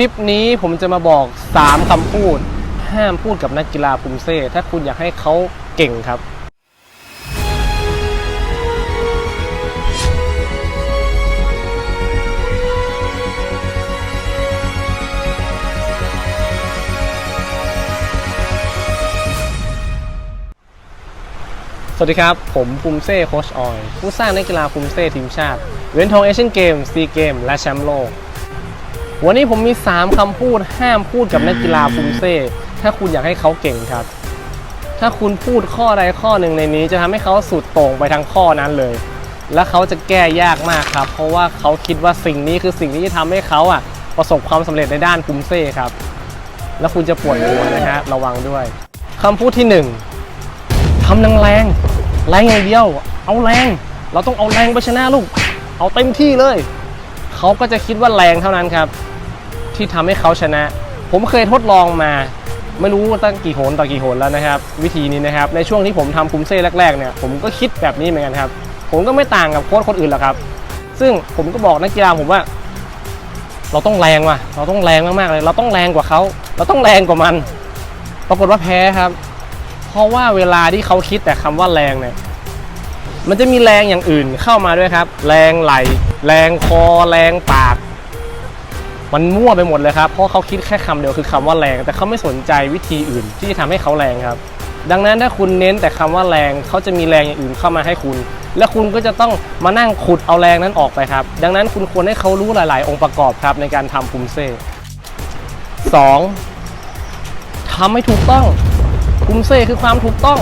ลิปนี้ผมจะมาบอก 3คำพูด ห้ามพูดกับนักกีฬาปุมเซ่ถ้าคุณอยากให้เขาเก่งครับ สวัสดีครับ ผมภูมิเซ่โคชออย ผู้สร้างนักกีฬาภูมิเซ่ทีมชาติเหรียญทองเอเชียนเกมซีเกมและแชมป์โลก วันนี้ผมมี 3คำพูดห้ามพูดกับนักกีฬาภูมิเซ่ถ้าคุณอยากให้เขาเก่งครับ ถ้าคุณพูดข้อใดข้อหนึ่งในนี้ จะทำให้เขาสุดโต่งไปทั้งข้อนั้นเลย และเขาจะแก้ยากมากครับ เพราะว่าเขาคิดว่าสิ่งนี้คือสิ่งที่จะทำให้เขาอะประสบความสำเร็จในด้านภูมิเซ่ครับ แล้วคุณจะปวดหัวนะฮะระวังด้วยคำพูดที่หนึ่งทำแรงแรงแรงอย่างเดียว เอาแรง เราต้องเอาแรงไปชนะลูก เอาเต็มที่เลย เขาก็จะคิดว่าแรงเท่านั้นครับ ที่ทำให้เขาชนะ ผมเคยทดลองมาไม่รู้ตั้งกี่โหนต่อกี่โหนแล้วนะครับ วิธีนี้นะครับ ในช่วงที่ผมทำคุมเซ่แรกๆเนี่ยผมก็คิดแบบนี้เหมือนกันครับ ผมก็ไม่ต่างกับโค้ชคนอื่นหรอกครับ ซึ่งผมก็บอกนักกีฬาผมว่า เราต้องแรงว่ะ เราต้องแรงมากๆเลย เราต้องแรงกว่าเขาเราต้องแรงกว่ามัน ปรากฏว่าแพ้ครับ เพราะว่าเวลาที่เขาคิดแต่คำว่าแรงเนี่ย มันจะมีแรงอย่างอื่นเข้ามาด้วยครับ แรงไหล แรงคอ แรงปาก มันมั่วไปหมดเลยครับ เพราะเขาคิดแค่คำเดียวคือคำว่าแรง แต่เขาไม่สนใจวิธีอื่นที่จะทำให้เขาแรงครับ ดังนั้นถ้าคุณเน้นแต่คำว่าแรงเขาจะมีแรงอย่างอื่นเข้ามาให้คุณ และคุณก็จะต้องมานั่งขุดเอาแรงนั้นออกไปครับ ดังนั้นคุณควรให้เขารู้หลาย ๆ องค์ประกอบครับในการทำคุมเซ่สองทำให้ถูกต้องคุมเซ่คือความถูกต้อง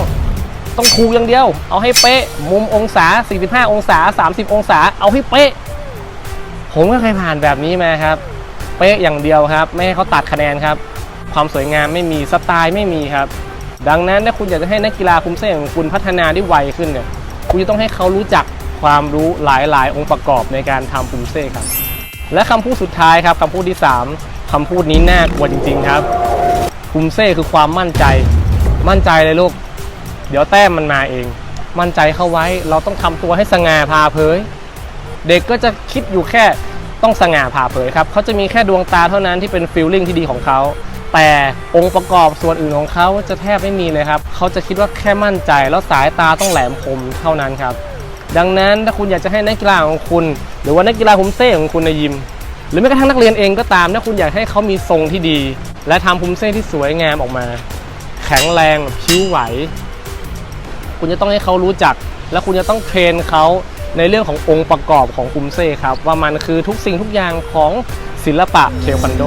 ต้องถูกอย่างเดียว เอาให้เป๊ะ มุมองศา 45 องศา 30 องศา เอาให้เป๊ะ ผมก็เคยผ่านแบบนี้มาครับ เป๊ะอย่างเดียวครับ ไม่ให้เขาตัดคะแนนครับ ความสวยงามไม่มีสไตล์ไม่มีครับ ดังนั้นถ้าคุณอยากจะให้นักกีฬาคุมเซ่ของคุณพัฒนาได้ไวขึ้นเนี่ยคุณจะต้องให้เขารู้จักความรู้หลายๆ องค์ประกอบในการทำคุมเซ่ครับ และคำพูดสุดท้ายครับคำพูดที่ 3คำพูดนี้น่ากลัวจริง ๆ ครับคุมเซ่คือความมั่นใจ มั่นใจเลยลูก ดี๋ยวแต้มมันมาเอง มั่นใจเข้าไว้เราต้องทำตัวให้สง่าผ่าเผย เด็กก็จะคิดอยู่แค่ต้องสง่าผ่าเผยครับเขาจะมีแค่ดวงตาเท่านั้นที่เป็นฟีลลิ่งที่ดีของเขาแต่องค์ประกอบส่วนอื่นของเขาจะแทบไม่มีเลยครับเขาจะคิดว่าแค่มั่นใจแล้วสายตาต้องแหลมคมเท่านั้นครับ ดังนั้นถ้าคุณอยากจะให้นักกีฬาของคุณ หรือว่านักกีฬาคุมเซ่ของคุณในยิม หรือแม้กระทั่งนักเรียนเองก็ตามถ้าคุณอยากให้เขามีทรงที่ดี และทำคุมเซ่ที่สวยงามออกมา แข็งแรงผิวไหว คุณจะต้องให้เขารู้จัก และคุณจะต้องเทรนเขาในเรื่องขององค์ประกอบของคุมเซ่ครับ ว่ามันคือทุกสิ่งทุกอย่างของศิลปะเทควันโด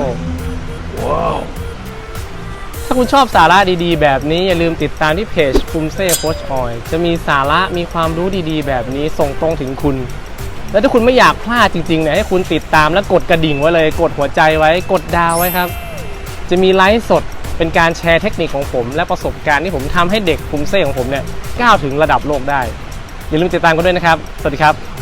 ถ้าคุณชอบสาระดีๆ แบบนี้อย่าลืมติดตามที่เพจคุมเซ่โคชออยจะมีสาระมีความรู้ดีๆ แบบนี้ส่งตรงถึงคุณ และถ้าคุณไม่อยากพลาดจริงๆเนี่ยให้คุณติดตามและกดกระดิ่งไว้เลย กดหัวใจไว้กดดาวไว้ครับ จะมีไลฟ์สด เป็นการแชร์เทคนิคของผม และประสบการณ์ที่ผมทำให้เด็กคุมเซ่ของผมเนี่ยก้าวถึงระดับโลกได้อย่าลืมติดตามกันด้วยนะครับ สวัสดีครับ